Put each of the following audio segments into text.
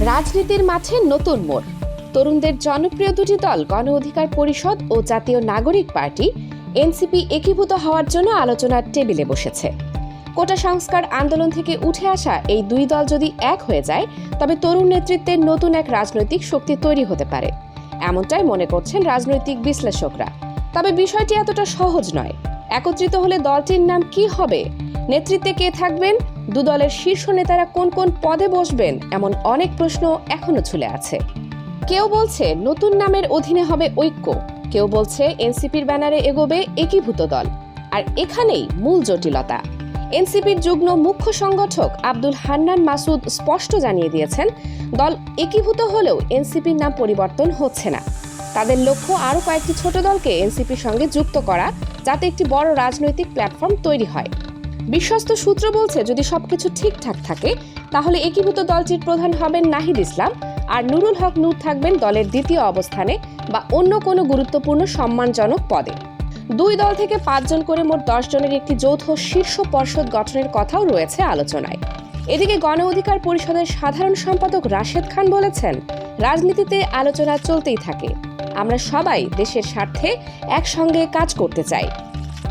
রাজনীতির মাঠে নতুন মোড়। তরুণদের জনপ্রিয় দুটি দল গণ অধিকার পরিষদ ও জাতীয় নাগরিক পার্টি এনসিপি একীভূত হওয়ার জন্য আলোচনার টেবিলে বসেছে। কোটা সংস্কার আন্দোলন থেকে উঠে আসা এই দুই দল যদি এক হয়ে যায়, তবে তরুণ নেতৃত্বের নতুন এক রাজনৈতিক শক্তি তৈরি হতে পারে। এমনটাই মনে করছেন রাজনৈতিক বিশ্লেষকরা। তবে বিষয়টি এতটা সহজ নয়। একত্রিত হলে দলটির নাম কি হবে নেতৃত্বে কে থাকবেন? দু দলের শীর্ষ নেতারা কোন কোন পদে বসবেন? এমন অনেক প্রশ্ন এখনও ঝুলে আছে। কেউ বলছে নতুন নামের অধীনে হবে ঐক্য। কেউ বলছে এনসিপির ব্যানারে এগোবে একীভূত দল। আর এখানেই মূল জটিলতা। এনসিপির যুগ্ম মুখ্য সংগঠক আব্দুল হান্নান মাসুদ স্পষ্ট জানিয়ে দিয়েছেন, দল একীভূত হলেও এনসিপির নাম পরিবর্তন হচ্ছে না। তাদের লক্ষ্য আরও কয়েকটি ছোট দলকে এনসিপির সঙ্গে যুক্ত করা, যাতে একটি বড় রাজনৈতিক প্ল্যাটফর্ম তৈরি হয়। বিশ্বস্ত সূত্র বলছে, যদি সবকিছু ঠিকঠাক থাকে, তাহলে একীভূত দলটির প্রধান হবেন নাহিদ ইসলাম আর নুরুল হক নূর থাকবেন দলের দ্বিতীয় অবস্থানে বা অন্য কোনো গুরুত্বপূর্ণ সম্মানজনক পদে। দুই দল থেকে পাঁচজন করে মোট দশ জনের একটি যৌথ শীর্ষ পর্ষদ গঠনের কথাও রয়েছে আলোচনায়। এদিকে গণ অধিকার পরিষদের সাধারণ সম্পাদক রাশেদ খান বলেছেন, রাজনীতিতে আলোচনা চলতেই থাকে। আমরা সবাই দেশের স্বার্থে একসঙ্গে কাজ করতে চাই।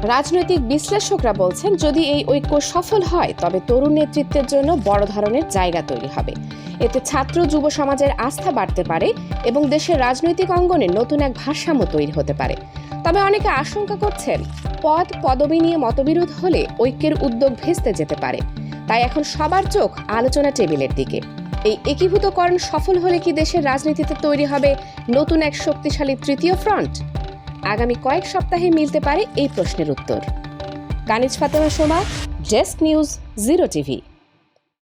রাজনৈতিক বিশ্লেষকরা বলছেন, যদি এই ঐক্য সফল হয়, তবে তরুণ নেতৃত্বের জন্য বড় ধরনের জায়গা তৈরি হবে। এতে ছাত্র যুব সমাজের আস্থা বাড়তে পারে এবং দেশের রাজনৈতিক অঙ্গনে নতুন এক ভারসাম্য তৈরি হতে পারে। তবে অনেকে আশঙ্কা করছেন, পদ, পদবি নিয়ে মতবিরোধ হলে ঐক্যের উদ্যোগ ভেস্তে যেতে পারে। তাই এখন সবার চোখ আলোচনা টেবিলের দিকে। এই একীভূতকরণ সফল হলে কি দেশের রাজনীতিতে তৈরি হবে নতুন এক শক্তিশালী তৃতীয় ফ্রন্ট? আগামী কয়েক সপ্তাহে মিলতে পারে এই প্রশ্নের উত্তর। Kaniz Fatema Soma, desk news, zero TV.